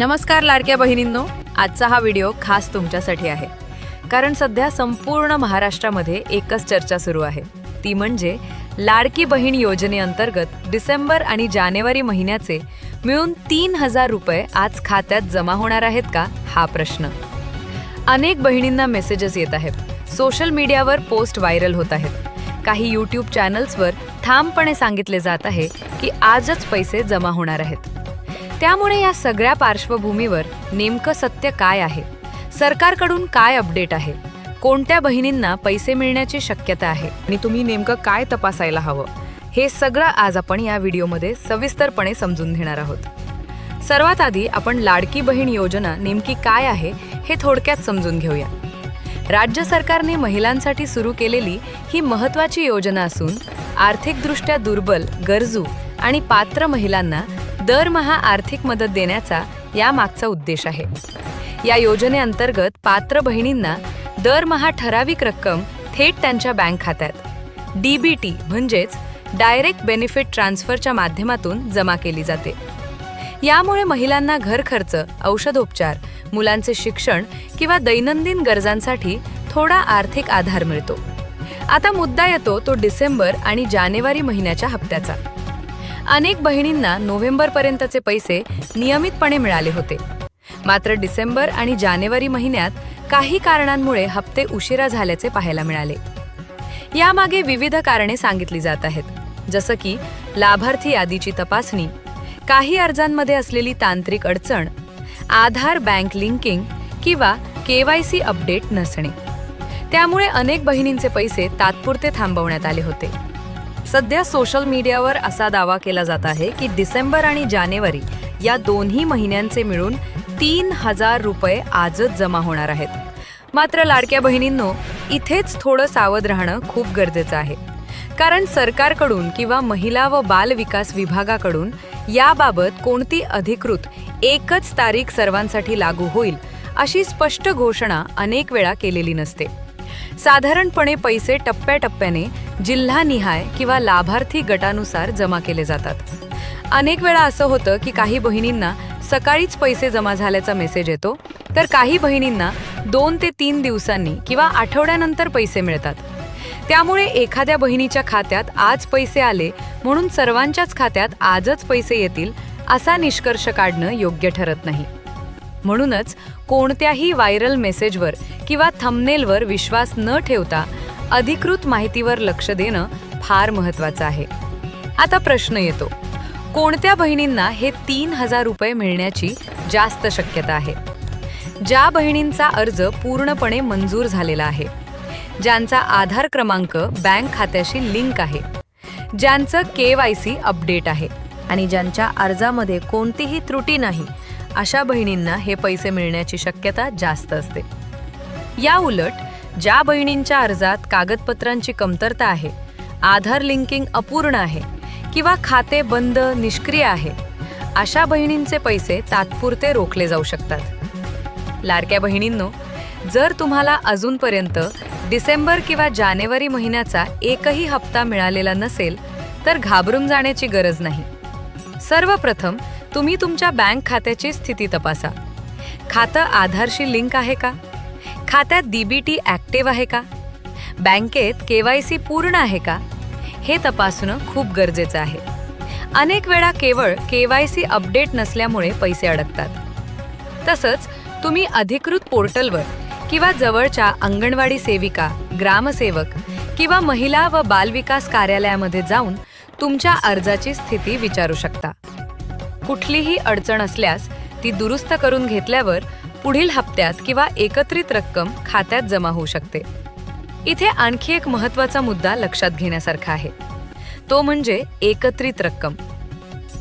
नमस्कार लाडक्या बहिणींनो आजचा हा व्हिडिओ खास तुमच्यासाठी आहे. कारण सध्या संपूर्ण महाराष्ट्रामध्ये एकच चर्चा सुरू आहे. ती म्हणजे लाडकी बहीण योजनेअंतर्गत डिसेंबर आणि जानेवारी महिन्याचे मिळून तीन हजार रुपये आज खात्यात जमा होणार आहेत का हा प्रश्न. अनेक बहिणींना मेसेजेस येत आहेत. सोशल मीडियावर पोस्ट व्हायरल होत आहेत. काही यूट्यूब चॅनल्सवर ठामपणे सांगितले जात आहे की आजच पैसे जमा होणार आहेत. त्यामुळे या सगळ्या पार्श्वभूमीवर नेमकं सत्य काय आहे? सरकारकडून काय अपडेट आहे? कोणत्या बहिणींना पैसे मिळण्याची शक्यता आहे? आणि तुम्ही नेमकं काय तपासायला हवं? हे सगळं आज आपण या व्हिडिओमध्ये सविस्तरपणे समजून घेणार आहोत. सर्वात आधी आपण लाडकी बहीण योजना नेमकी काय आहे हे थोडक्यात समजून घेऊया. राज्य सरकारने महिलांसाठी सुरू केलेली ही महत्त्वाची योजना असून आर्थिकदृष्ट्या दुर्बल गरजू आणि पात्र महिलांना दरमहा आर्थिक मदत देण्याचा यामागचा उद्देश आहे. या योजनेअंतर्गत पात्र बहिणींना दरमहा ठराविक रक्कम थेट त्यांच्या बँक खात्यात. डी बी टी म्हणजेच डायरेक्ट बेनिफिट ट्रान्सफरच्या माध्यमातून जमा केली जाते. यामुळे महिलांना घर खर्च औषधोपचार मुलांचे शिक्षण किंवा दैनंदिन गरजांसाठी थोडा आर्थिक आधार मिळतो. आता मुद्दा येतो तो डिसेंबर आणि जानेवारी महिन्याच्या हप्त्याचा. अनेक बहिणींना नोव्हेंबरपर्यंतचे पैसे नियमितपणे मिळाले होते. मात्र डिसेंबर आणि जानेवारी महिन्यात काही कारणांमुळे हप्ते उशिरा झाल्याचे पाहायला मिळाले. यामागे विविध कारणे सांगितली जात आहेत. जसं की लाभार्थी यादीची तपासणी काही अर्जांमध्ये असलेली तांत्रिक अडचण आधार बँक लिंकिंग किंवा केवायसी अपडेट नसणे. त्यामुळे अनेक बहिणींचे पैसे तात्पुरते थांबवण्यात आले होते. सध्या सोशल मीडियावर असा दावा केला जात आहे की डिसेंबर आणि जानेवारी या दोन्ही महिन्यांचे मिळून तीन हजार रुपये आजच जमा होणार आहेत. मात्र लाडक्या बहिणींनो इथेच थोडं सावध राहणं खूप गरजेचं आहे. कारण सरकारकडून किंवा महिला व बाल विकास विभागाकडून याबाबत कोणती अधिकृत एकच तारीख सर्वांसाठी लागू होईल अशी स्पष्ट घोषणा अनेक वेळा केलेली नसते. साधारणपणे पैसे टप्प्याटप्प्याने जिल्हानिहाय किंवा लाभार्थी गटानुसार जमा केले जातात. अनेक वेळा असं होतं की काही बहिणींना सकाळीच पैसे जमा झाल्याचा मेसेज येतो तर काही बहिणींना दोन ते तीन दिवसांनी किंवा आठवड्यानंतर पैसे मिळतात. त्यामुळे एखाद्या बहिणीच्या खात्यात आज पैसे आले म्हणून सर्वांच्याच खात्यात आजच पैसे येतील असा निष्कर्ष काढणं योग्य ठरत नाही. म्हणूनच कोणत्याही व्हायरल मेसेजवर किंवा थंबनेलवर विश्वास न ठेवता अधिकृत माहितीवर लक्ष देणं फार महत्वाचं आहे. आता प्रश्न येतो कोणत्या बहिणींना हे तीन हजार रुपये मिळण्याची जास्त शक्यता आहे? ज्या बहिणींचा अर्ज पूर्णपणे मंजूर झालेला आहे ज्यांचा आधार क्रमांक बँक खात्याशी लिंक आहे ज्यांचं के वाय सी अपडेट आहे आणि ज्यांच्या अर्जामध्ये कोणतीही त्रुटी नाही अशा बहिणींना हे पैसे मिळण्याची शक्यता जास्त असते. या उलट ज्या बहिणींच्या अर्जात कागदपत्रांची कमतरता आहे आधार लिंकिंग अपूर्ण आहे किंवा खाते बंद निष्क्रिय आहे अशा बहिणींचे पैसे तात्पुरते रोखले जाऊ शकतात. लाडक्या बहिणींनो जर तुम्हाला अजूनपर्यंत डिसेंबर किंवा जानेवारी महिन्याचा एकही हप्ता मिळालेला नसेल तर घाबरून जाण्याची गरज नाही. सर्वप्रथम तुम्ही तुमच्या बँक खात्याची स्थिती तपासा. खातं आधारशी लिंक आहे का? खात्यात डीबीटी ॲक्टिव्ह आहे का? बँकेत के वाय सी पूर्ण आहे का? हे तपासणं खूप गरजेचं आहे. अनेक वेळा केवळ के वाय सी अपडेट नसल्यामुळे पैसे अडकतात. तसंच तुम्ही अधिकृत पोर्टलवर किंवा जवळच्या अंगणवाडी सेविका ग्रामसेवक किंवा महिला व बालविकास कार्यालयामध्ये जाऊन तुमच्या अर्जाची स्थिती विचारू शकता. कुठलीही अडचण असल्यास ती दुरुस्त करून घेतल्यावर पुढील हप्त्यात किंवा एकत्रित रक्कम खात्यात जमा होऊ शकते. इथे आणखी एक महत्त्वाचा मुद्दा लक्षात घेण्यासारखा आहे. तो म्हणजे एकत्रित रक्कम.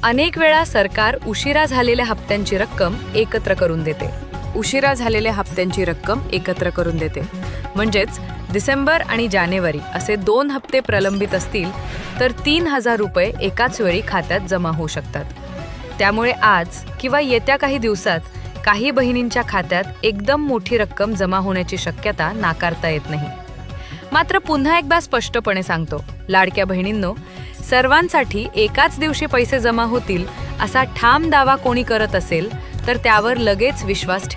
अनेक वेळा सरकार उशिरा झालेल्या हप्त्यांची रक्कम एकत्र करून देते. उशिरा झालेल्या हप्त्यांची रक्कम एकत्र करून देते. म्हणजेच डिसेंबर आणि जानेवारी असे दोन हप्ते प्रलंबित असतील तर तीन हजार रुपये एकाच वेळी खात्यात जमा होऊ शकतात. त्यामुळे आज किंवा येत्या काही दिवसात काही बहिणींच्या खात्यात एकदम मोठी रक्कम जमा होण्याची शक्यता नाकारता येत नाही. मात्र पुन्हा एकदा स्पष्टपणे सांगतो लाडक्या बहिणींनो सर्वांसाठी एकाच दिवशी पैसे जमा होतील असा ठाम दावा कोणी करत असेल तर त्यावर लगेच विश्वास ठेव.